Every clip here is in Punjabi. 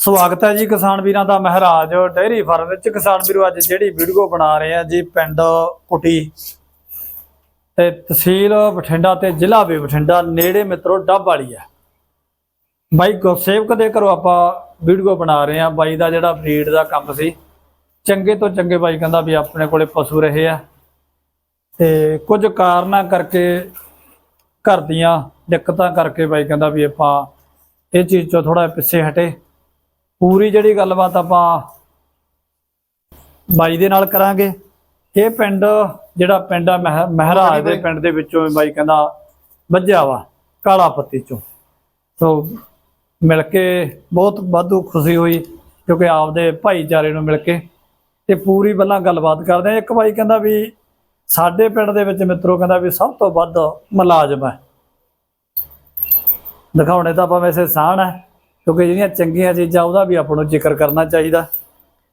ਸਵਾਗਤ ਹੈ ਜੀ ਕਿਸਾਨ ਵੀਰਾਂ ਦਾ ਮਹਾਰਾਜ ਡੇਅਰੀ ਫਾਰਮ ਵਿੱਚ। ਕਿਸਾਨ ਵੀਰੋ, ਅੱਜ ਜਿਹੜੀ ਵੀਡੀਓ ਬਣਾ ਰਹੇ ਆ ਜੀ ਪਿੰਡ ਕੁਟੀ ਤੇ ਤਹਿਸੀਲ ਬਠਿੰਡਾ ਤੇ ਜ਼ਿਲ੍ਹਾ ਵੀ ਬਠਿੰਡਾ, ਨੇੜੇ ਮਿੱਤਰੋ, ਡੱਬ ਵਾਲੀ ਆ ਬਾਈ ਗੁਰਸੇਵਕ ਦੇ ਘਰੋਂ ਆਪਾਂ ਵੀਡੀਓ ਬਣਾ ਰਹੇ ਆ ਬਾਈ ਦਾ ਜਿਹੜਾ ਬਰੀਡ ਦਾ ਕੰਮ ਸੀ, ਚੰਗੇ ਤੋਂ ਚੰਗੇ ਬਾਈ ਕਹਿੰਦਾ ਵੀ ਆਪਣੇ ਕੋਲੇ ਪਸ਼ੂ ਰਹੇ ਆ। ਤੇ ਕੁਝ ਕਾਰਨਾਂ ਕਰਕੇ ਘਰ ਦੀਆਂ ਦਿੱਕਤਾਂ ਕਰਕੇ ਬਾਈ ਕਹਿੰਦਾ ਵੀ ਆਪਾਂ ਇਹ ਚੀਜ਼ ਤੋਂ ਥੋੜਾ ਪਿੱਛੇ ਹਟੇ। ਪੂਰੀ ਜਿਹੜੀ ਗੱਲਬਾਤ ਆਪਾਂ ਬਾਈ ਦੇ ਨਾਲ ਕਰਾਂਗੇ। ਇਹ ਪਿੰਡ, ਜਿਹੜਾ ਪਿੰਡ ਆ ਮਹਿ- ਮਹਿਰਾਜ ਦੇ ਪਿੰਡ ਦੇ ਵਿੱਚੋਂ ਇਹ ਬਾਈ ਕਹਿੰਦਾ ਵੱਜਿਆ ਵਾ, ਕਾਲਾ ਪੱਤੀ ਚੋਂ। ਸੋ ਮਿਲ ਕੇ ਬਹੁਤ ਵਾਧੂ ਖੁਸ਼ੀ ਹੋਈ, ਕਿਉਂਕਿ ਆਪਦੇ ਭਾਈਚਾਰੇ ਨੂੰ ਮਿਲ ਕੇ ਤੇ ਪੂਰੀ ਪਹਿਲਾਂ ਗੱਲਬਾਤ ਕਰਦੇ ਆ। ਇੱਕ ਬਾਈ ਕਹਿੰਦਾ ਵੀ ਸਾਡੇ ਪਿੰਡ ਦੇ ਵਿੱਚ ਮਿੱਤਰੋ ਕਹਿੰਦਾ ਵੀ ਸਭ ਤੋਂ ਵੱਧ ਮੁਲਾਜ਼ਮ ਹੈ। ਦਿਖਾਉਣੇ ਤਾਂ ਆਪਾਂ ਵੈਸੇ ਸਾਨ ਹੈ। ਕਿਉਂਕਿ ਜਿਹੜੀਆਂ ਚੰਗੀਆਂ ਚੀਜ਼ਾਂ ਉਹਦਾ ਵੀ ਆਪਾਂ ਨੂੰ ਜ਼ਿਕਰ ਕਰਨਾ ਚਾਹੀਦਾ।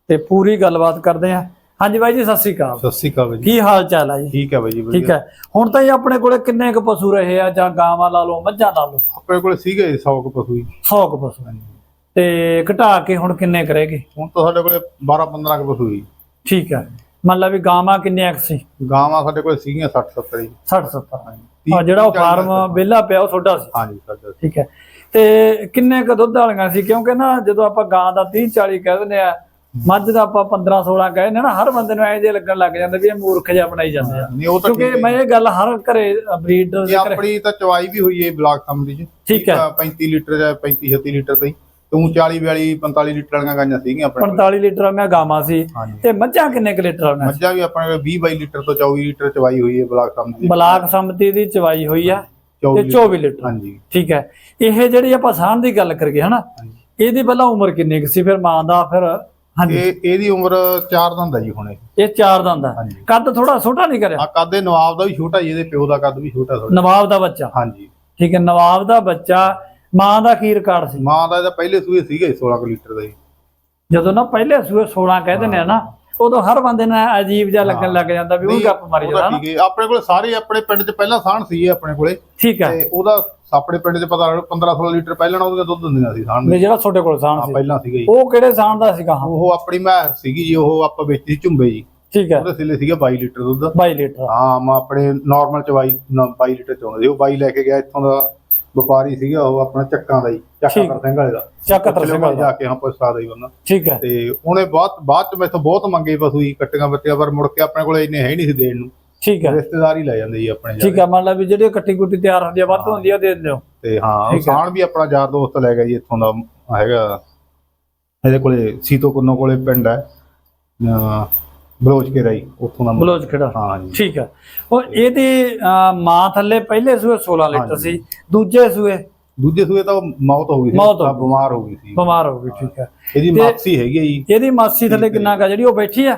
ਤੇ ਪੂਰੀ ਗੱਲਬਾਤ ਕਰਦੇ ਆ ਹਾਂਜੀ ਬਾਈ ਜੀ ਸਤਿ ਸ੍ਰੀ ਅਕਾਲ। ਸਤਿ ਸ਼੍ਰੀ ਅਕਾਲ ਜੀ। ਕੀ ਹਾਲ ਚਾਲ ਹੈ ਜੀ? ਠੀਕ ਹੈ ਬਾਈ ਜੀ ਠੀਕ ਹੈ ਹੁਣ ਤਾਂ ਜੀ ਆਪਣੇ ਕੋਲੇ ਕਿੰਨੇ ਕੁ ਪਸ਼ੂ ਰਹੇ ਆ? ਜਾਂ ਗਾਵਾਂ ਲਾ ਲਓ ਮੱਝਾਂ ਲਾ ਲਓ? ਆਪਣੇ ਕੋਲ ਸੀਗੇ 100 ਕੁ ਪਸ਼ੂ ਜੀ। 100 ਕੁ ਪਸ਼ੂ। ਤੇ ਘਟਾ ਕੇ ਹੁਣ ਕਿੰਨੇ ਕਰੇਗੇ ਹੁਣ ਤਾਂ ਸਾਡੇ ਕੋਲੇ 12 15 ਕੁ ਪਸ਼ੂ ਜੀ। ਠੀਕ ਹੈ ਮੰਨ ਲਾ ਵੀ ਗਾਵਾਂ ਕਿੰਨੀਆਂ ਕੁ ਸੀ? ਗਾਵਾਂ ਸਾਡੇ ਕੋਲ ਸੀਗੀਆਂ 60 70 ਜੀ। 60 70 ਆ ਜਿਹੜਾ ਉਹ ਫਾਰਮ ਵਿਹਲਾ ਪਿਆ ਉਹ ਤੁਹਾਡਾ ਸੀ? ਹਾਂਜੀ ਸਾਡਾ ਠੀਕ ਹੈ ਤੇ ਕਿੰਨੇ ਕ ਦੁੱਧ ਵਾਲੀਆਂ ਸੀ? ਕਿਉਂਕਿ ਨਾ ਜਦੋਂ ਆਪਾਂ ਗਾਂ ਦਾ 30 40 ਕਹਿ ਦਿੰਦੇ ਆ ਮੱਝ ਦਾ ਆਪਾਂ 15 16 ਕਹਿ ਨਾ ਹਰ ਬੰਦੇ ਨੂੰ ਐਂ ਜੇ ਲੱਗਣ ਲੱਗ ਜਾਂਦਾ ਵੀ ਇਹ ਮੂਰਖ ਜਿਹਾ ਬਣਾਈ ਜਾਂਦੇ ਆ। ਨਹੀਂ ਉਹ ਤਾਂ ਕਿਉਂਕਿ ਮੈਂ ਇਹ ਗੱਲ ਹਰ ਘਰੇ ਬਰੀਡਰ ਦੇ ਘਰੇ ਆਪਣੀ ਤਾਂ ਚਵਾਈ ਵੀ ਹੋਈ ਹੈ ਬਲਾਕ ਚ। ਠੀਕ ਹੈ। 35 ਲੀਟਰ ਜਾਂ 35 36 ਲੀਟਰ ਦੀ। ਤੂੰ 40 42 45 ਲੀਟਰ ਵਾਲੀਆਂ ਗਾਈਆਂ ਸੀਗੀਆਂ ਆਪਣੇ ਕੋਲ। 45 ਲੀਟਰ ਵਾਲੀਆਂ ਗਾਵਾਂ ਸੀ। ਤੇ ਮੱਝਾਂ ਕਿੰਨੇ ਕੁ ਲੀਟਰ ਵਾਲੀਆਂ ਸੀ? ਮੱਝਾਂ ਵੀ ਆਪਣੇ ਕੋਲ 20 22 ਲੀਟਰ ਤੋਂ 24 ਲੀਟਰ ਚਵਾਈ ਹੋਈ ਹੈ ਬਲਾਕ ਸੰਮਤੀ ਬਲਾਕ ਸੰਮਤੀ ਦੀ ਚਵਾਈ ਹੋਈ ਆ। ਤੇ 24 ਲੀਟਰ। ਹਾਂਜੀ। ਠੀਕ ਹੈ। ਇਹ ਜਿਹੜੀ ਆਪਾਂ ਸਾਂਝ ਦੀ ਗੱਲ ਕਰੀਏ ਹਨਾ। ਇਹਦੀ ਪਹਿਲਾਂ ਉਮਰ ਕਿੰਨੀ ਕੁ ਸੀ? ਫਿਰ ਮਾਂ ਦਾ ਫਿਰ ਹਾਂਜੀ। ਇਹ ਇਹਦੀ ਉਮਰ 4 ਦਾ ਹੁੰਦਾ ਜੀ ਹੁਣ ਇਹ। ਇਹ ਚਾਰ ਦੰਦ ਆ। ਹਾਂਜੀ। ਕੱਦ ਥੋੜਾ ਛੋਟਾ ਨਹੀਂ ਕਰਿਆ? ਆ ਕੱਦੇ ਨਵਾਬ ਦਾ ਵੀ ਛੋਟਾ ਜੀ ਇਹਦੇ ਪਿਓ ਦਾ ਕੱਦ ਵੀ ਛੋਟਾ ਥੋੜਾ ਨਵਾਬ ਦਾ ਬੱਚਾ? ਹਾਂਜੀ। ਠੀਕ ਹੈ ਨਵਾਬ ਦਾ ਬੱਚਾ। ਮਾਂ ਦਾ ਕੀ ਰਿਕਾਰਡ ਸੀ? ਮਾਂ ਦਾ ਇਹਦਾ ਪਹਿਲੇ ਸੂਏ ਸੀਗੇ 16 ਕੁ ਲੀਟਰ ਦਾ ਜੀ। ਜਦੋਂ ਨਾ ਪਹਿਲੇ ਸੂਏ 16 ਕਹਿ ਦਿੰਦੇ ਆ ਨਾ ਉਦੋਂ ਹਰ ਬੰਦੇ ਨੂੰ ਅਜੀਬ ਜਿਹਾ ਲੱਗਣ ਲੱਗ ਜਾਂਦਾ ਵੀ ਉਹ ਗੱਪ ਮਾਰੀ ਜਾਂਦਾ ਨਾ ਆਪਣੇ ਕੋਲੇ ਸਾਰੇ ਆਪਣੇ ਪਿੰਡ 'ਚ ਪਹਿਲਾਂ ਸਾਣ ਸੀਗੇ ਆਪਣੇ ਕੋਲੇ। ਠੀਕ ਹੈ ਤੇ ਉਹਦਾ ਆਪਣੇ ਪਿੰਡ 'ਚ ਪਤਾ 15 16 ਲੀਟਰ ਪਹਿਲਾਂ ਉਹਦੇ ਦੁੱਧ ਦਿੰਦੀਆਂ ਸੀ ਸਾਣ ਵੀ ਜਿਹੜਾ ਤੁਹਾਡੇ ਕੋਲ ਸਾਣ ਸੀ। ਪਹਿਲਾਂ ਸੀਗਾ ਜੀ। ਉਹ ਕਿਹੜੇ ਸਾਣ ਦਾ ਸੀਗਾ? ਉਹ ਆਪਣੀ ਮੈਂ ਸੀਗੀ ਜੀ ਉਹ ਆਪਾਂ ਵੇਚੀ ਸੀ ਝੁੰਬੇ ਜੀ। ਠੀਕ ਹੈ ਉਹਦੇ ਸਿਲੇ ਸੀਗਾ 22 ਲੀਟਰ ਦੁੱਧ। 22 ਲੀਟਰ। ਹਾਂ ਮੈਂ ਆਪਣੇ ਨਾਰਮਲ ਚਵਾਈ 22 ਲੀਟਰ ਚਾਹੁੰਦਾ ਸੀ। ਉਹ 22 ਲੈ ਕੇ ਗਿਆ ਇੱਥੋਂ ਦਾ ਵਪਾਰੀ ਸੀਗਾ ਉਹ ਆਪਣਾ ਚੱਕਾਂ ਦਾ ਜੀ ਚੱਕਾ ਸਿੰਘ ਵਾਲੇ ਦਾ। ਚੱਕ ਮੈਂ ਵਾਲਾ। ਜਾ ਕੇ ਹਾਂ ਪੁੱਛਦਾ ਹੀ ਬੰਦਾ ਠੀਕ ਹੈ। ਤੇ ਉਹਨੇ ਬਹੁਤ ਬਾਅਦ ਚ ਮੈਥੋਂ ਬਹੁਤ ਮੰਗੇ ਜੀ ਕੱਟੀਆਂ ਬੱਤੀਆਂ ਪਰ ਮੁੜ ਕੇ ਆਪਣੇ ਕੋਲੇ ਇੰਨੇ ਹੈ ਹੀ ਨਹੀਂ ਸੀ ਦੇਣ ਨੂੰ। ਠੀਕ ਹੈ। ਰਿਸ਼ਤੇਦਾਰ ਹੀ ਲੈ ਜਾਂਦੇ ਜੀ ਆਪਣੇ ਠੀਕ ਹੈ ਮੰਨ ਲਾ ਵੀ ਜਿਹੜੀ ਕੱਟੀ ਕੁੱਟੀ ਤਿਆਰ ਹੁੰਦੀ ਆ ਵੱਧ ਹੁੰਦੀ ਆ ਦੇ ਦਿੰਦੇ ਹੋ। ਤੇ ਹਾਂ ਹੈ। ਸਾਣ ਵੀ ਆਪਣਾ ਯਾਰ ਦੋਸਤ ਲੈ ਗਿਆ ਜੀ ਇੱਥੋਂ ਦਾ ਹੈਗਾ। ਇਹਦੇ ਕੋਲੇ ਸੀਤੋ ਕੁੰਨੋ ਕੋਲੇ ਪਿੰਡ ਹੈ। ਬਲੋਚ ਕੇ ਰਾਈ ਉੱਥੋਂ ਦਾ ਮੁੰਡਾ। ਬਲੋਚ ਖੇੜਾ। ਹਾਂ ਜੀ। ਠੀਕ ਹੈ ਉਹ ਇਹਦੀ ਅਹ, ਮਾਂ ਥੱਲੇ ਪਹਿਲੇ ਸੂਏ 16 ਲੀਟਰ। ਸੀ ਦੂਜੇ ਸੂਏ? ਦੂਜੇ ਸੂਏ ਤਾਂ ਮੌਤ ਹੋ ਗਈ ਸੀ। ਮੌਤ ਹੋ ਤਾਂ ਗਈ। ਬਿਮਾਰ ਹੋ ਗਈ ਸੀ। ਬਿਮਾਰ ਹੋ ਗਈ ਠੀਕ ਹੈ। ਇਹਦੀ ਤੇ- ਮਾਸੀ ਹੈਗੀ ਹੈ ਜੀ। ਇਹਦੀ ਮਾਸੀ ਥੱਲੇ ਕਿੰਨਾ ਕਾ ਜਿਹੜੀ ਉਹ ਬੈਠੀ ਆ?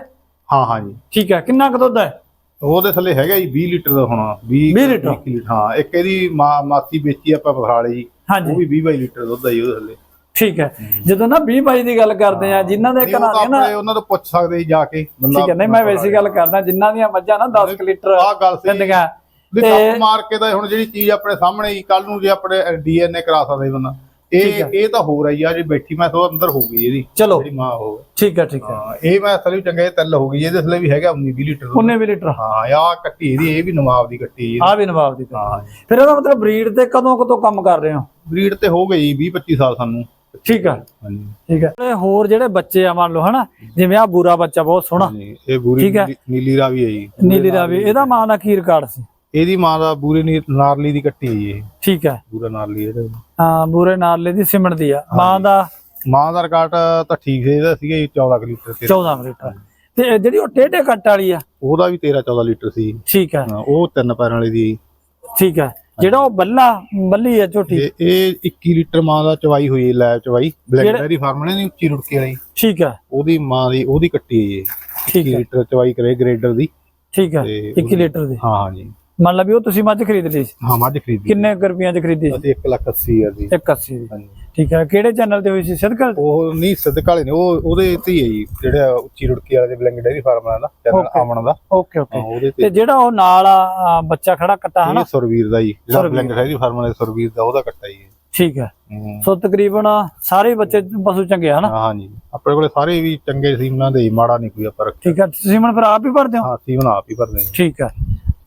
ਹਾਂ ਹਾਂ ਜੀ। ਠੀਕ ਹੈ ਕਿੰਨਾ ਕੁ ਦੁੱਧ ਹੈ ਉਹਦੇ ਥੱਲੇ ਹੈਗਾ ਜੀ 20 ਲੀਟਰ ਦਾ ਹੋਣਾ। 20 ਵੀਹ ਲੀਟਰ? ਵੀਹ ਹਾਂ। ਇੱਕ ਇਹਦੀ ਮਾਂ ਮਾਸੀ ਵੇਚੀ ਆਪਾਂ ਪਥਰਾਲੇ ਜੀ। ਉਹ ਹਾਂਜੀ ਵੀ 20 22 ਲੀਟਰ ਦੁੱਧ ਆ ਜੀ ਉਹਦੇ ਥੱਲੇ। ਠੀਕ ਹੈ। ਜਦੋਂ ਨਾ 20 22 ਦੀ ਗੱਲ ਕਰਦੇ ਆ ਜਿਨ੍ਹਾਂ ਦੇ ਘਰਾਂ ਦੇ ਨਾ ਉਹਨਾਂ ਤੋਂ ਪੁੱਛ ਸਕਦੇ ਜੀ ਜਾ ਕੇ ਠੀਕ ਹੈ ਨਹੀਂ ਮੈਂ ਵੈਸੀ ਗੱਲ ਕਰਦਾ ਜਿਨ੍ਹਾਂ ਦੀਆਂ ਮੱਝਾਂ ਨਾ 10 ਕੁ ਲੀਟਰ ਆਹ ਗੱਲ ਸੀ ਦਿੰਦੀਆਂ। ਤੇ- ਮਾਰ ਕੇ ਤਾਂ ਹੁਣ ਜਿਹੜੀ ਚੀਜ਼ ਆਪਣੇ ਸਾਹਮਣੇ ਹੀ ਕੱਲ ਨੂੰ ਜੇ ਆਪਣੇ ਡੀਐਨਏ ਕਰਾ ਸਕਦੇ ਬੰਦਾ। ਇਹ। ਇਹ ਤਾਂ ਹੋ ਰਹੀ ਆ ਜੀ ਬੈਠੀ ਮੈਂ ਤੋਂ ਅੰਦਰ ਹੋ ਗਈ ਇਹਦੀ। ਚਲੋ। ਜਿਹੜੀ ਮਾਂ ਹੋ ਠੀਕ ਹੈ ਠੀਕ ਹੈ। ਹਾਂ ਇਹ ਮੈਂ ਅਸਲ ਵਿੱਚ ਚੰਗੇ ਤਿਲ ਹੋ ਗਈ ਇਹਦੇ ਥੱਲੇ ਵੀ ਹੈਗਾ 19 20 ਲੀਟਰ। ਦੁੱਧ। ਉਹਨੇ ਵੀ ਲੀਟਰ। ਹਾਂ ਆ ਕੱਟੀ ਇਹਦੀ ਇਹ ਵੀ ਨਵਾਬ ਦੀ ਕੱਟੀ ਆ ਵੀ ਨਵਾਬ ਦੀ ਹਾਂ। ਫਿਰ ਇਹਦਾ ਮਤਲਬ ਬਰੀਡ ਤੇ ਕਦੋਂ ਕਦੋਂ ਕੰਮ ਕਰ ਰਹੇ ਹੋ? ਬਰੀਡ ਤੇ ਹੋ ਗਈ 20 25 ਸਾਲ ਸਾਨੂੰ। ਠੀਕ ਹਾਂਜੀ। ਠੀਕ ਹੈ ਤੇ ਹੋਰ ਜਿਹੜੇ ਬੱਚੇ ਆ ਮੰਨ ਲਓ ਹਨਾ? ਜਿਵੇਂ ਆ ਬੂਰਾ ਬੱਚਾ ਬਹੁਤ ਸੋਹਣਾ। ਹਾਂਜੀ, ਇਹ ਬੂਰੀ ਠੀਕ ਹੈ। ਨੀਲੀ- ਰਾਵੀ ਹੈ ਜੀ। ਨੀਲੀ ਰਾਵੀ। ਇਹਦਾ ਮਾਂ ਦਾ ਕੀ ਰਿਕਾਰਡ ਸੀ? ਇਹਦੀ ਮਾਂ ਦਾ ਬੂਰੀ ਨੀ- ਨਾਰਲੀ ਦੀ ਕੱਟੀ ਹੈ ਜੀ ਇਹ। ਠੀਕ ਹੈ ਬੂਰਾ ਨਾਰਲੀ ਇਹਦਾ। ਹਾਂ ਬੂਰੇ ਨਾਲੇ ਦੀ ਸਿਮਣ ਦੀ ਆ। ਮਾਂ ਦਾ? ਮਾਂ ਦਾ ਰਿਕਾਰਡ ਤਾਂ ਠੀਕ ਹੈ ਇਹਦਾ ਸੀਗਾ ਜੀ 14 ਕੁ ਲੀਟਰ ਤੇ 14 ਲੀਟਰ। ਤੇ ਇਹ ਜਿਹੜੀ ਉਹ ਟੇਢੇ ਕੱਟ ਵਾਲੀ ਆ? ਉਹਦਾ ਵੀ 13 14 ਲੀਟਰ ਸੀ। ਠੀਕ ਹੈ ਹਾਂ, ਉਹ ਤਿੰਨ ਪੈਰਾਂ ਵਾਲੀ ਦੀ ਠੀਕ ਹੈ ਜਿਹੜਾ ਉਹ ਬੱਲਾ ਬੱਲੀ ਆ ਝੋਟੀ। ਤੇ ਇਹ 21 ਲੀਟਰ ਮਾਂ ਦਾ ਚਵਾਈ ਹੋਈ ਹੈ ਲੈ ਚਵਾਈ। ਬਲੈਕ ਜਿਹੜਾ- ਡੈਰੀ ਫਾਰਮ ਨੇ ਉੱਚੀ ਰੁੜਕੀ ਵਾਲੀ। ਠੀਕ ਹੈ। ਉਹਦੀ ਮਾਂ ਦੀ ਉਹਦੀ ਕੱਟੀ ਹੈ ਠੀਕ 21 ਹੈ। ਲੀਟਰ ਚਵਾਈ ਕਰੇ ਗ੍ਰੇਡਰ ਦੀ। ਠੀਕ ਹੈ। ਤੇ 1 ਲੀਟਰ ਦੀ। ਹਾਂ ਹਾਂ ਜੀ। ਮੰਨ ਲਾ ਵੀ ਉਹ ਤੁਸੀਂ ਮੱਝ ਖਰੀਦ ਲਈ ਹਾਂ ਮੱਝ ਖਰੀਦੀ ਕਿੰਨੇ ਰੁਪਈਆਂ ਚ ਖਰੀਦੀ ਸੀ? ਅਸੀਂ 1 ਲੱਖ 80 ਹਜ਼ਾਰ ਦੀ। 81 ਦੀ। ਹਾਂਜੀ। ਠੀਕ ਹੈ ਕਿਹੜੇ ਚੈਨਲ ਤੇ ਹੋਈ ਸੀ? ਸਿੱਧਕਲ ਉਹ ਨਹੀਂ ਸਿੱਧਕ ਵਾਲੇ ਨੇ ਉਹ ਉਹਦੇ ਤੇ ਹੀ ਹੈ ਜੀ ਜਿਹੜਾ ਉੱਚੀ ਰੁੜਕੀ ਵਾਲੇ ਦੇ ਬਲੈਕ ਡੈਰੀ ਫਾਰਮ ਵਾਲਾ ਦਾ ਚੈਨਲ. ਆਮਣ ਦਾ। ਓਕੇ ਹਾਂ ਓਕੇ ਤੇ ਜਿਹੜਾ ਉਹ ਨਾਲ ਆ, ਬੱਚਾ ਖੜਾ ਕੱਟਾ ਹਨਾ? ਸੁਰਵੀਰ ਦਾ ਜੀ ਜਿਹੜਾ। ਬਲੈਕ ਡੈਰੀ ਫਾਰਮ ਵਾਲੇ ਸੁਰਵੀਰ ਦਾ ਉਹਦਾ ਕੱਟਾ ਜੀ। ਠੀਕ ਹੈ। ਹੂੰ। ਸੋ ਤਕਰੀਬਨ ਸਾਰੇ ਬੱਚੇ ਪਸ਼ੂ ਚੰਗੇ ਹਨ? ਹਾਂ ਜੀ ਆਪਣੇ ਕੋਲੇ ਸਾਰੇ ਵੀ ਚੰਗੇ ਸੀਮਨਾਂ ਦੇ ਹੀ, ਮਾੜਾ ਨਹੀਂ ਕੋਈ ਆਪਾਂ ਰੱਖਿਆ। ਠੀਕ ਹੈ ਤੁਸੀਂ ਮਨ ਫਿਰ ਆਪ ਹੀ ਭਰਦੇ ਹੋ? ਹਾਂ ਸੀਮਨ ਆਪ ਹੀ ਭਰਦੇ ਜੀ ਠੀਕ ਹੈ।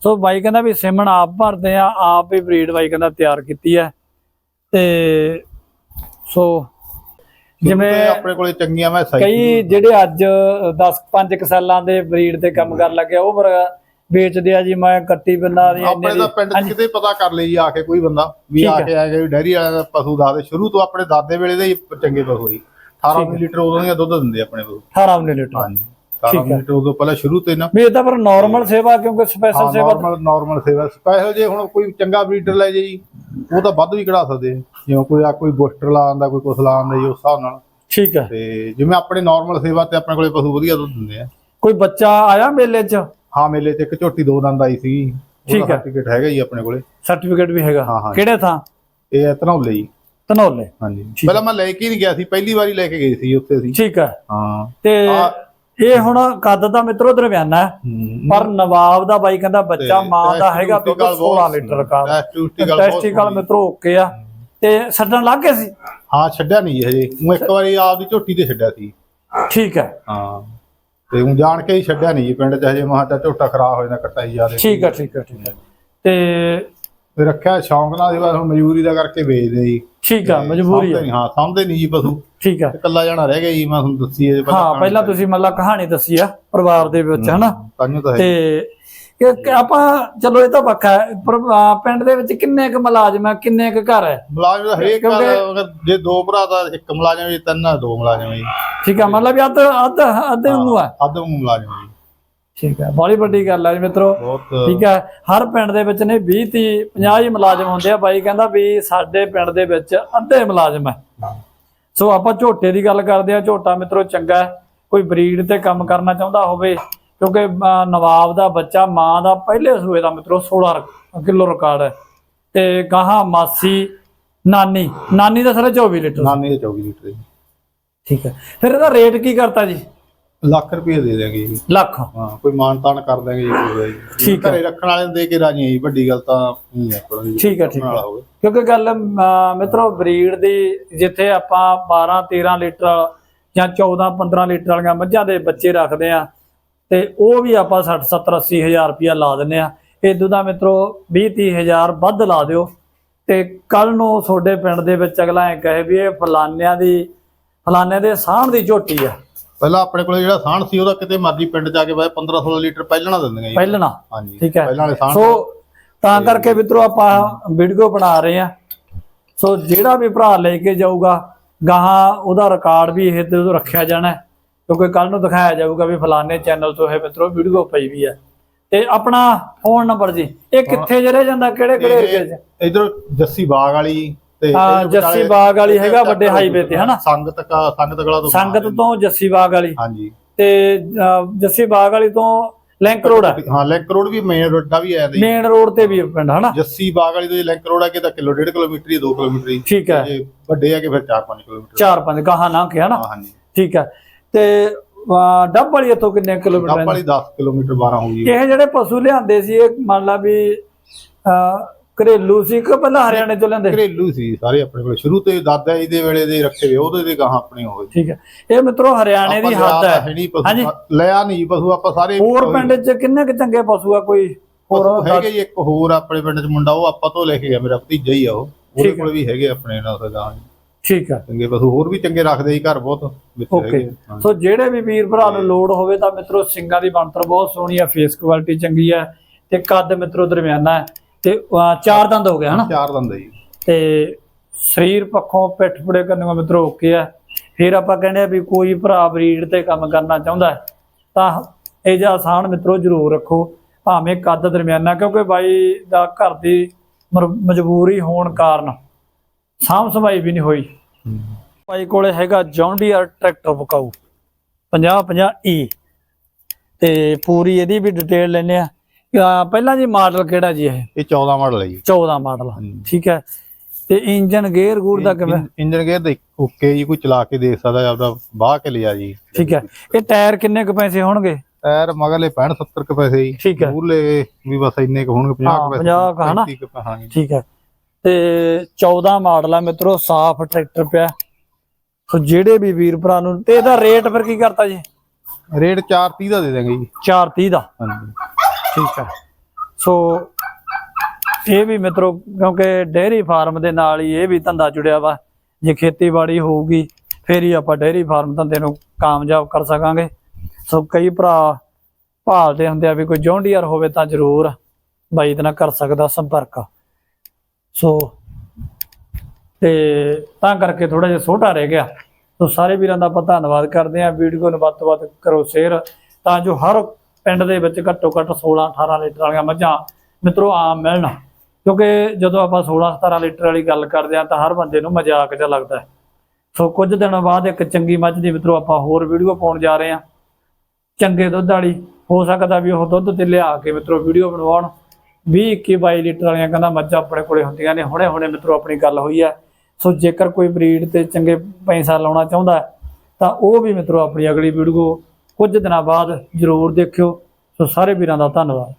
ਸੋ ਬਾਈ ਕਹਿੰਦਾ ਵੀ ਸਿਮਣ ਆਪ ਭਰਦੇ ਆ ਆਪ ਹੀ ਬਰੀਡ ਬਾਈ ਕਹਿੰਦਾ ਤਿਆਰ ਕੀਤੀ ਹੈ। ਤੇ ਸੋ ਜਿਵੇਂ ਆਪਣੇ ਕੋਲੇ ਚੰਗੀਆਂ ਮੈਂ ਸਹੀ ਕਈ ਜਿਹੜੇ ਅੱਜ 10 5 ਕੁ ਸਾਲਾਂ ਦੇ ਬਰੀਡ ਤੇ ਕੰਮ ਕਰਨ ਲੱਗੇ ਆ, ਉਹ ਫਿਰ ਵੇਚਦੇ ਆ ਜੀ ਮੈਂ ਕੱਟੀ ਬੰਦਾ ਦੀ ਆਪਣੇ ਦਾ। ਪਿੰਡ ਕਿਤੇ ਪਤਾ ਕਰ ਲਈ ਆ ਕੇ ਕੋਈ ਬੰਦਾ ਵੀ ਆ। ਕੇ ਆਏਗਾ ਵੀ ਡੈਰੀ ਵਾਲਾ ਦਾ ਪਸ਼ੂ ਦੱਸਦੇ ਸ਼ੁਰੂ ਤੋਂ ਆਪਣੇ ਦਾਦੇ ਵੇਲੇ ਦੇ ਚੰਗੇ ਪਸ਼ੂ ਸੀ 18 ਠੀਕ ਹੈ। ਲੀਟਰ ਉਦੋਂ ਦੀਆਂ ਦੁੱਧ ਦਿੰਦੇ ਆਪਣੇ ਪਸ਼ੂ। 18 ਲੀਟਰ। ਹਾਂਜੀ। 18 ਹੈ। ਲੀਟਰ ਉਦੋਂ ਪਹਿਲਾਂ ਸ਼ੁਰੂ ਤੋਂ ਨਾ। ਵੀ ਇਹ ਤਾਂ ਪਰ ਨਾਰਮਲ ਸੇਵਾ ਕਿਉਂਕਿ ਸਪੈਸ਼ਲ ਸੇਵਾ ਨਾਰਮਲ ਨਾਰਮਲ ਸੇਵਾ। ਸਪੈਸ਼ਲ ਜੇ ਹੁਣ ਕੋਈ ਚੰਗਾ ਬਰੀਡਰ ਲੈ ਜੇ ਜੀ ਉਹ ਤਾਂ ਵੱਧ ਵੀ ਕਢਾ ਸਕਦੇ ਆ। ਜਿਵੇਂ ਕੋਈ ਆ ਕੋਈ ਬੂਸਟਰ ਲਾ ਆਂਦਾ ਕੋਈ ਕੁਛ ਲਾ ਆਂਦਾ ਜੀ ਉਸ ਹਿਸਾਬ ਨਾਲ। ਠੀਕ ਹੈ। ਤੇ ਜਿਵੇਂ ਆਪਣੇ ਨਾਰਮਲ ਸੇਵਾ ਤੇ ਆਪਣੇ ਕੋਲੇ ਪਸ਼ੂ ਵਧੀਆ ਦੁੱਧ ਦਿੰਦੇ ਆ। ਕੋਈ ਬੱਚਾ ਆਇਆ ਮੇਲੇ 'ਚ? ਹਾਂ ਮੇਲੇ 'ਚ ਇੱਕ ਝੋਟੀ ਦੋ ਦੰਦ ਆਈ ਸੀ ਠੀਕ ਹੈ। ਸਰਟੀਫਿਕੇਟ ਹੈਗਾ ਜੀ ਆਪਣੇ ਕੋਲੇ। ਸਰਟੀਫਿਕੇਟ ਵੀ ਹੈਗਾ। ਹਾਂ। ਕਿਹੜੇ ਥਾਂ? ਇਹ ਹੈ ਧਨੌਲੇ ਜੀ। ਧਨੌਲੇ। ਹਾਂਜੀ। ਪਹਿਲਾਂ ਮੈਂ ਲੈ ਕੇ ਹੀ ਨਹੀਂ ਗਿਆ ਸੀ ਪਹਿਲੀ ਵਾਰੀ ਲੈ ਕੇ ਗਏ ਸੀ ਉੱਥੇ ਸੀ ਠੀਕ ਹੈ। ਹਾਂ। ਤੇ ਆ- ਇਹ ਹੁਣ ਕੱਦ ਦਾ ਮਿੱਤਰੋ ਦਰਮਿਆਨਾ ਹੈ। ਪਰ ਨਵਾਬ ਦਾ ਬਾਈ ਕਹਿੰਦਾ ਬੱਚਾ ਮਾਂ ਦਾ ਹੈਗਾ ਦੁੱਧ ਟੈਸਟੀਕਲ 16 ਬਹੁਤ- ਲੀਟਰ ਦਾ ਟੈਸਟੀਕਲ। ਮਿੱਤਰੋ ਓਕੇ ਆ। ਤੇ ਛੱਡਣ ਲੱਗ ਗਏ ਸੀ? ਹਾਂ ਛੱਡਿਆ ਨਹੀਂ ਹਜੇ। ਉਹ ਇੱਕ ਵਾਰੀ ਆਪਦੀ ਝੋਟੀ ਤੇ ਛੱਡਿਆ ਸੀ। ਠੀਕ ਹੈ। ਹਾਂ। ਤੇ ਉਹ ਜਾਣ ਕੇ ਹੀ ਛੱਡਿਆ ਨਹੀਂ ਪਿੰਡ 'ਚ ਹਜੇ ਮਹਾਂ ਝੋਟਾ ਖਰਾਬ ਹੋ ਜਾਂਦਾ ਕੱਟਾ ਹੀ ਜਾਦੇ ਠੀਕ ਹੈ ਠੀਕ ਹੈ ਠੀਕ ਹੈ। ਤੇ ਤੇ ਰੱਖਿਆ ਸ਼ੌਂਕ ਨਾਲ ਦੀ ਬਸ ਹੁਣ ਮਜਬੂਰੀ ਦਾ ਕਰਕੇ ਵੇਚਦੇ ਜੀ। ਠੀਕ ਆ ਮਜਬੂਰੀ ਸਾਂਭਦੇ ਹੈ ਸਾਂਭਦੇ ਨਹੀਂ ਜੀ ਪਸ਼ੂ ਠੀਕ ਹੈ ਇਕੱਲਾ ਜਾਣਾ ਰਹਿ ਗਿਆ ਜੀ ਮੈਂ ਤੁਹਾਨੂੰ ਦੱਸੀ ਹੈ ਹਾਂ ਪਹਿਲਾਂ ਤੁਸੀਂ ਮਤਲਬ ਕਹਾਣੀ ਦੱਸੀ ਆ ਪਰਿਵਾਰ ਦੇ ਵਿੱਚ ਹਨਾ? ਤਾਂ ਤੇ ਕਿ- ਆਪਾਂ ਚਲੋ ਇਹ ਤਾਂ ਵੱਖਾ ਆ, ਪਿੰਡ ਦੇ ਵਿੱਚ ਕਿੰਨੇ ਕੁ ਮੁਲਾਜ਼ਮ ਆ ਕਿੰਨੇ ਕੁ ਘਰ ਹੈ ਮੁਲਾਜ਼ਮ ਦਾ ਹਰੇਕ ਘਰ ਜੇ ਦੋ ਭਰਾ ਦਾ ਇੱਕ ਮੁਲਾਜ਼ਮ ਜੀ ਤਿੰਨ ਆ ਦੋ ਮੁਲਾਜ਼ਮ ਜੀ। ਠੀਕ ਆ ਮਤਲਬ ਅੱਧ ਅੱਧ ਅੱਧ ਨੂੰ ਆ। ਅੱਧ ਮੁਲਾਜ਼ਮ ਜੀ। ਠੀਕ ਹੈ ਬੜੀ ਵੱਡੀ ਗੱਲ ਹੈ ਜੀ ਮਿੱਤਰੋ। ਠੀਕ ਹੈ ਹਰ ਪਿੰਡ ਦੇ ਵਿੱਚ ਨੇ 20 30 50 ਹੀ ਮੁਲਾਜ਼ਮ ਹੁੰਦੇ ਆ। ਬਾਈ ਕਹਿੰਦਾ ਵੀ ਸਾਡੇ ਪਿੰਡ ਦੇ ਵਿੱਚ ਅੱਧੇ ਮੁਲਾਜ਼ਮ ਹੈ। ਸੋ ਆਪਾਂ ਝੋਟੇ ਦੀ ਗੱਲ ਕਰਦੇ ਆ ਝੋਟਾ ਮਿੱਤਰੋ ਚੰਗਾ ਹੈ। ਕੋਈ ਬਰੀਡ ਤੇ ਕੰਮ ਕਰਨਾ ਚਾਹੁੰਦਾ ਹੋਵੇ ਕਿਉਂਕਿ ਨਵਾਬ ਦਾ ਬੱਚਾ ਮਾਂ ਦਾ ਪਹਿਲੇ ਸੂਏ ਦਾ ਮਿੱਤਰੋ 16 ਕਿਲੋ ਰਿਕਾਰਡ ਹੈ। ਤੇ ਗਾਹਾਂ ਮਾਸੀ ਨਾਨੀ ਨਾਨੀ ਦਾ ਸਾਰਾ 24 ਲੀਟਰ ਨਾਨੀ ਦੇ 24 ਲੀਟਰ ਠੀਕ ਹੈ। ਫਿਰ ਇਹਦਾ ਰੇਟ ਕੀ ਕਰਤਾ ਜੀ? ਲੱਖ ਰੁਪਏ ਦੇ ਦੇਾਂਗੇ ਜੀ। ਲੱਖ। ਹਾਂ ਕੋਈ ਮਾਨ ਤਾਨ ਕਰ ਦਾਂਗੇ ਜੀ ਕੋਈ ਜੀ ਠੀਕ ਹੈ। ਘਰੇ ਰੱਖਣ ਵਾਲੇ ਨੂੰ ਦੇ ਕੇ ਰਾਜੀ ਹਾਂ ਜੀ ਵੱਡੀ ਗੱਲ ਤਾਂ ਨਹੀਂ ਹੈ ਠੀਕ ਹੈ, ਠੀਕ ਹੈ। ਕਿਉਂਕਿ ਗੱਲ ਮਿੱਤਰੋ ਬਰੀਡ ਦੀ ਜਿੱਥੇ ਆਪਾਂ 12 13 ਲੀਟਰ ਜਾਂ 14 15 ਲੀਟਰ ਵਾਲੀਆਂ ਮੱਝਾਂ ਦੇ ਬੱਚੇ ਰੱਖਦੇ ਆ ਤੇ ਉਹ ਵੀ ਆਪਾਂ 60 70 80 ਹਜ਼ਾਰ ਰੁਪਇਆ ਲਾ ਦਿੰਨੇ ਆ ਇਦੋਂ ਦਾ ਮਿੱਤਰੋ 20 30 ਹਜ਼ਾਰ ਵੱਧ ਲਾ ਦਿਓ। ਤੇ ਕੱਲ ਨੂੰ ਤੁਹਾਡੇ ਪਿੰਡ ਦੇ ਵਿੱਚ ਅਗਲਾ ਐ ਕਹੇ ਵੀ ਇਹ ਫਲਾਨਿਆਂ ਦੀ ਫਲਾਨਿਆਂ ਦੇ ਸਾਹਣ ਦੀ ਝੋਟੀ ਆ। ਪਹਿਲਾਂ ਆਪਣੇ ਕੋਲੇ ਜਿਹੜਾ ਸਾਣ ਸੀ ਉਹਦਾ ਕਿਤੇ ਮਰਜ਼ੀ ਪਿੰਡ ਜਾ ਕੇ ਬਾਏ 15 16 ਲੀਟਰ ਪਹਿਲਾਂ ਦਿੰਦੀਆਂ ਜੀ। ਪਹਿਲਣਾ ਹਾਂਜੀ ਠੀਕ ਹੈ। ਪਹਿਲਾਂ ਵਾਲੇ ਸਾਣ ਸੋ ਤਾਂ ਕਰਕੇ ਮਿੱਤਰੋ ਆਪਾਂ ਵੀਡੀਓ ਬਣਾ ਰਹੇ ਆ ਸੋ ਜਿਹੜਾ ਵੀ ਭਰਾ ਲੈ ਕੇ ਜਾਊਗਾ ਗਾਹਾਂ ਉਹਦਾ ਰਿਕਾਰਡ ਵੀ ਇਹ ਤੇ ਰੱਖਿਆ ਜਾਣਾ ਕਿਉਂਕਿ ਕੱਲ ਨੂੰ ਦਿਖਾਇਆ ਜਾਊਗਾ ਵੀ ਫਲਾਣੇ ਚੈਨਲ ਤੋਂ ਇਹ ਮਿੱਤਰੋ ਵੀਡੀਓ ਪਈ ਵੀ ਹੈ। ਤੇ ਆਪਣਾ ਫੋਨ ਨੰਬਰ ਜੀ ਇਹ ਕਿੱਥੇ ਜਿਹੜੇ ਜਾਂਦਾ ਕਿਹੜੇ ਕਿਹੜੇ 'ਚ? ਇਧਰ ਜੱਸੀ ਬਾਗ ਵਾਲੀ ਤੇ ਹਾਂ, ਜੱਸੀ ਬਾਗ ਵਾਲੀ ਹੈਗਾ ਵੱਡੇ ਹਾਈਵੇ ਤੇ, ਹਨਾ? ਸੰਗਤ ਕਾ ਸੰਗਤ ਕਲਾ ਤੋਂ ਸੰਗਤ ਤੋਂ ਜੱਸੀ ਬਾਗ ਵਾਲੀ। ਹਾਂਜੀ। ਤੇ ਜੱਸੀ ਬਾਗ ਵਾਲੀ ਤੋਂ ਲਿੰਕ ਰੋਡ ਹੈ ਹਾਂ ਲਿੰਕ ਰੋਡ ਵੀ ਮੇਨ ਰੋਡ ਦਾ ਵੀ ਜੀ ਮੇਨ ਰੋਡ ਤੇ ਵੀ ਪਿੰਡ ਹਨਾ? ਜੱਸੀ ਬਾਗ ਵਾਲੀ ਤੋਂ ਲਿੰਕ ਰੋਡ ਆ ਕਿ ਤਾਂ ਕਿਲੋ ਡੇਢ ਕਿਲੋਮੀਟਰ ਹੀ 2 ਕਿਲੋਮੀਟਰ ਹੀ। ਠੀਕ ਹੈ। ਜੇ ਵੱਡੇ ਆ ਕਿ ਫਿਰ 4-5 ਕਿਲੋਮੀਟਰ। ਚਾਰ ਪੰਜ ਗਾਹਾਂ ਨਾ ਕਿ ਹਨਾ? ਹਾਂਜੀ। ਠੀਕ ਹੈ। ਤੇ ਡੱਬ ਵਾਲੀ ਇੱਥੋਂ ਕਿੰਨੇ ਕਿਲੋਮੀਟਰ ਹੈ ਵਾਲੀ 10 ਕਿਲੋਮੀਟਰ 12 ਹੋ ਗਈ ਇਹ ਜਿਹੜੇ ਪਸ਼ੂ ਲਿਆਂਦੇ ਸੀ ਇਹ ਮੰਨ ਲਾ ਵੀ ਘਰੇਲੂ ਸੀ ਕਿ ਪਹਿਲਾਂ ਹਰਿਆਣੇ ਤੋਂ ਲਿਆਂਦੇ ਘਰੇਲੂ ਸੀ ਸਾਰੇ ਆਪਣੇ ਕੋਲ। ਸ਼ੁਰੂ ਤੋਂ ਦਾਦਾ ਜੀ ਦੇ ਵੇਲੇ ਦੇ ਰੱਖੇ ਹੋਏ ਉਹਦੇ ਦੇ ਗਾਹਾਂ ਆਪਣੇ ਹੋਏ। ਠੀਕ ਹੈ। ਇਹ ਮਿੱਤਰੋ ਹਰਿਆਣੇ ਦੀ ਹੱਦ ਹੈ। ਹਾਂਜੀ। ਲਿਆ ਨਹੀਂ ਪਸ਼ੂ ਆਪਾਂ ਸਾਰੇ ਹੋਰ ਪਿੰਡ 'ਚ ਕਿੰਨੇ ਕੁ ਚੰਗੇ ਪਸ਼ੂ ਆ ਕੋਈ? ਹੋਰ ਹੈਗੇ ਇੱਕ ਹੋਰ ਆਪਣੇ ਪਿੰਡ ਚ ਮੁੰਡਾ ਉਹ ਆਪਾਂ ਤੋਂ ਲੈ ਕੇ ਗਿਆ ਮੇਰਾ ਭਤੀਜਾ ਹੀ ਆ ਉਹ। ਉਹਦੇ। ਕੋਲ ਵੀ ਹੈਗੇ ਆਪਣੇ ਨਾਲ ਉਹਦਾ ਗਾਂ ਠੀਕ ਹੈ। ਚੰਗੇ ਪਸ਼ੂ ਹੋਰ ਵੀ ਚੰਗੇ ਰੱਖਦੇ ਜੀ ਘਰ ਬਹੁਤ ਓਕੇ। ਸੋ ਜਿਹੜੇ ਵੀ ਵੀਰ ਭਰਾ ਨੂੰ ਲੋੜ ਹੋਵੇ ਤਾਂ ਮਿੱਤਰੋ ਸਿੰਘਾਂ ਦੀ ਬਣਤਰ ਬਹੁਤ ਸੋਹਣੀ ਹੈ ਫੇਸ ਕੁਆਲਿਟੀ ਚੰਗੀ ਹੈ ਤੇ ਕੱਦ ਮਿੱਤਰੋ ਦਰਮਿਆਨਾ ਹੈ। ਤੇ ਚਾਰ ਦੰਦ ਹੋ ਗਿਆ ਹਨਾ? ਚਾਰ ਦੰਦ ਜੀ। ਤੇ ਸਰੀਰ ਪੱਖੋਂ ਪਿੱਠ ਪੁੜੇ ਕਰਨ ਨੂੰ ਮਿੱਤਰੋ ਓਕੇ ਆ। ਫਿਰ ਆਪਾਂ ਕਹਿੰਦੇ ਆ ਵੀ ਕੋਈ ਭਰਾ ਬਰੀਡ ਤੇ ਕੰਮ ਕਰਨਾ ਚਾਹੁੰਦਾ ਹੈ, ਤਾਂ ਇਹ ਜਿਹਾ ਆਸਾਨ ਮਿੱਤਰੋ ਜ਼ਰੂਰ ਰੱਖੋ ਭਾਵੇਂ ਕੱਦ ਦਰਮਿਆਨਾ ਕਿਉਂਕਿ ਬਾਈ ਦਾ ਘਰ ਦੀ ਮਰ- ਮਜਬੂਰੀ ਹੋਣ ਕਾਰਨ ਸਾਂਭ ਸੰਭਾਈ ਵੀ ਨਹੀਂ ਹੋਈ। ਭਾਈ ਕੋਲੇ ਹੈਗਾ ਜੌਨ ਡੀਅਰ ਟਰੈਕਟਰ ਬਕਾਊ 50 50 ਈ। ਤੇ ਪੂਰੀ ਇਹਦੀ ਵੀ ਡਿਟੇਲ ਲੈਨੇ ਆ। ਅਹ ਪਹਿਲਾਂ ਜੀ ਮਾਡਲ ਕਿਹੜਾ ਜੀ ਇਹ? ਇਹ 14 ਮਾਡਲ ਹੈ ਜੀ। 14 ਮਾਡਲ। ਠੀਕ ਹੈ। ਤੇ ਇੰਜਨ ਗੇਅਰ ਗੂਰ ਦਾ ਕਿਵੇਂ? ਇੰਜਨ ਗੇਅਰ ਦੇ ਓਕੇ ਜੀ ਕੋਈ ਚਲਾ ਕੇ ਦੇਖ ਸਕਦਾ ਆਪਦਾ ਬਾਹ ਕੇ ਲਿਆ ਜੀ। ਠੀਕ ਹੈ। ਇਹ ਟਾਇਰ ਕਿੰਨੇ ਕੁ ਪੈਸੇ ਹੋਣਗੇ? ਟਾਇਰ ਮਗਰਲੇ 65 70 ਕੁ ਪੈਸੇ ਜੀ। ਠੀਕ ਹੈ। ਮੂਰਲੇ ਵੀ ਬਸ ਇੰਨੇ ਕੁ ਹੋਣਗੇ 50 ਹਾਂ, ਕੁ ਪੈਸੇ 50 ਕੁ ਹਨਾ? 35 ਕੁ ਪੈ- ਹਾਂ ਜੀ ਠੀਕ ਹੈ। ਤੇ 14 ਮਾਡਲ ਆ ਮਿੱਤਰੋ ਸਾਫ਼ ਟਰੈਕਟਰ ਪਿਆ। ਸੋ ਜਿਹੜੇ ਵੀ ਵੀਰ ਭਰਾ ਨੂੰ ਤੇ ਇਹਦਾ ਰੇਟ ਫਿਰ ਕੀ ਕਰਤਾ ਜੀ? ਰੇਟ 430 ਦਾ ਦੇ ਦਾਂਗੇ ਜੀ। 430 ਦਾ। ਹਾਂਜੀ। ਠੀਕ ਹੈ ਸੋ ਇਹ ਵੀ ਮਿੱਤਰੋ, ਕਿਉਂਕਿ ਡੇਅਰੀ ਫਾਰਮ ਦੇ ਨਾਲ ਹੀ ਇਹ ਵੀ ਧੰਦਾ ਜੁੜਿਆ ਵਾ। ਜੇ ਖੇਤੀਬਾੜੀ ਹੋਊਗੀ, ਫੇਰ ਹੀ ਆਪਾਂ ਡੇਅਰੀ ਫਾਰਮ ਧੰਦੇ ਨੂੰ ਕਾਮਯਾਬ ਕਰ ਸਕਾਂਗੇ। ਸੋ ਕਈ ਭਰਾ ਭਾਲਦੇ ਹੁੰਦੇ ਆ ਵੀ ਕੋਈ ਜੌਂਡੀਅਰ ਹੋਵੇ ਤਾਂ ਜ਼ਰੂਰ ਬਾਈ ਦੇ ਨਾਲ ਕਰ ਸਕਦਾ ਸੰਪਰਕ। ਸੋ ਤੇ ਤਾਂ ਕਰਕੇ ਥੋੜਾ ਜਿਹਾ ਛੋਟਾ ਰਹਿ ਗਿਆ। ਸੋ ਸਾਰੇ ਵੀਰਾਂ ਦਾ ਆਪਾਂ ਧੰਨਵਾਦ ਕਰਦੇ ਹਾਂ। ਵੀਡੀਓ ਨੂੰ ਵੱਧ ਤੋਂ ਵੱਧ ਕਰੋ ਸ਼ੇਅਰ ਤਾਂ ਜੋ ਹਰ ਪਿੰਡ ਦੇ ਵਿੱਚ ਘੱਟੋ ਘੱਟ 16 18 ਲੀਟਰ ਵਾਲੀਆਂ ਮੱਝਾਂ ਮਿੱਤਰੋ ਆਮ ਮਿਲਣ। ਕਿਉਂਕਿ ਜਦੋਂ ਆਪਾਂ 16 17 ਲੀਟਰ ਵਾਲੀ ਗੱਲ ਕਰਦੇ ਹਾਂ ਤਾਂ ਹਰ ਬੰਦੇ ਨੂੰ ਮਜ਼ਾਕ ਜਿਹਾ ਲੱਗਦਾ ਹੈ। ਸੋ ਕੁਝ ਦਿਨਾਂ ਬਾਅਦ ਇੱਕ ਚੰਗੀ ਮੱਝ ਦੀ ਮਿੱਤਰੋ ਆਪਾਂ ਹੋਰ ਵੀਡੀਓ ਪਾਉਣ ਜਾ ਰਹੇ ਹਾਂ। ਚੰਗੇ ਦੁੱਧ ਵਾਲੀ, ਹੋ ਸਕਦਾ ਵੀ ਉਹ ਦੁੱਧ ਤੇ ਲਿਆ ਕੇ ਮਿੱਤਰੋ ਵੀਡੀਓ ਬਣਵਾਉਣ। 20 21 22 ਲੀਟਰ ਵਾਲੀਆਂ ਕਹਿੰਦਾ ਮੱਝਾਂ ਆਪਣੇ ਕੋਲੇ ਹੁੰਦੀਆਂ ਨੇ ਹੁਣੇ ਹੁਣੇ ਮਿੱਤਰੋ ਆਪਣੀ ਗੱਲ ਹੋਈ ਹੈ। ਸੋ ਜੇਕਰ ਕੋਈ ਬਰੀਡ ਤੇ ਚੰਗੇ ਪੈਸਾ ਲਾਉਣਾ ਚਾਹੁੰਦਾ ਤਾਂ ਉਹ ਵੀ ਮਿੱਤਰੋ ਆਪਣੀ ਅਗਲੀ ਵੀਡੀਓ ਕੁਝ ਦਿਨਾਂ ਬਾਅਦ ਜ਼ਰੂਰ ਦੇਖਿਓ। ਸੋ ਸਾਰੇ ਵੀਰਾਂ ਦਾ ਧੰਨਵਾਦ।